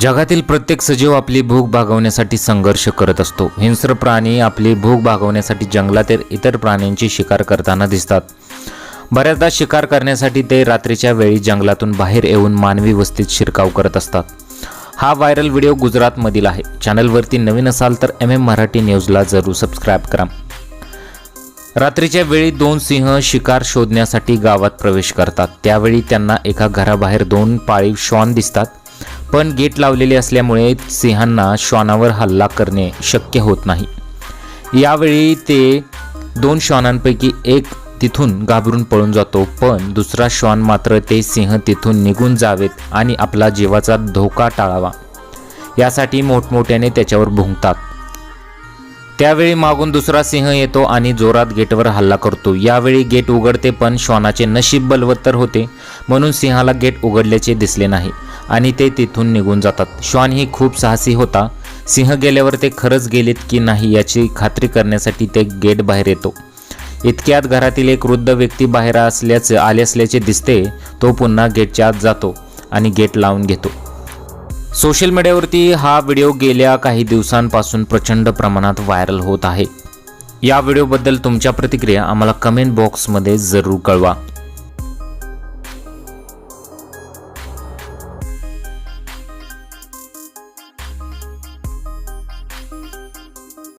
जगातील प्रत्येक सजीव आपली भूक भागवण्यासाठी संघर्ष करत असतो. हिंस्र प्राणी आपली भूक भागवण्यासाठी जंगलातील इतर प्राण्यांची शिकार करताना दिसतात. बऱ्याचदा शिकार करण्यासाठी ते रात्रीच्या वेळी जंगलातून बाहेर येऊन मानवी वस्तीत शिरकाव करत असतात. हा व्हायरल व्हिडिओ गुजरातमधील आहे. चॅनलवरती नवीन असाल तर एम एम मराठी न्यूजला जरूर सबस्क्राईब करा. रात्रीच्या वेळी दोन सिंह शिकार शोधण्यासाठी गावात प्रवेश करतात. त्यावेळी त्यांना एका घराबाहेर दोन पाळीव श्वान दिसतात. पण गेट लावलेले असल्यामुळे सिंहांना श्वानावर हल्ला करणे शक्य होत नाही. यावेळी ते दोन श्वानांपैकी एक तिथून घाबरून पळून जातो पण दुसरा श्वान मात्र ते सिंह तिथून निघून जावेत आणि आपला जीवाचा धोका टाळावा. यासाठी मोठमोठ्याने त्याच्यावर भुंकतात. त्यावेळी मागून दुसरा सिंह येतो आणि जोरात गेटवर हल्ला करतो. यावेळी गेट उघडते पण श्वानाचे नशीब बलवत्तर होते म्हणून सिंहाला गेट उघडल्याचे दिसले नाही. आणि ते तिथून निघून जातात. श्वान ही खूप साहसी होता. सिंह गेल्यावर ते खरंच गेलेत की नाही याची खात्री करण्यासाठी ते गेट बाहेर येतो. इतक्यात घरातील एक वृद्ध व्यक्ती बाहेर असल्याचे आले असल्याचे दिसते तो पुन्हा गेटच्या आत जातो आणि गेट लावून घेतो. सोशल मीडियावरती हा व्हिडिओ गेल्या काही दिवसांपासून प्रचंड प्रमाणात व्हायरल होत आहे. या व्हिडिओबद्दल तुमच्या प्रतिक्रिया आम्हाला कमेंट बॉक्समध्ये जरूर कळवा.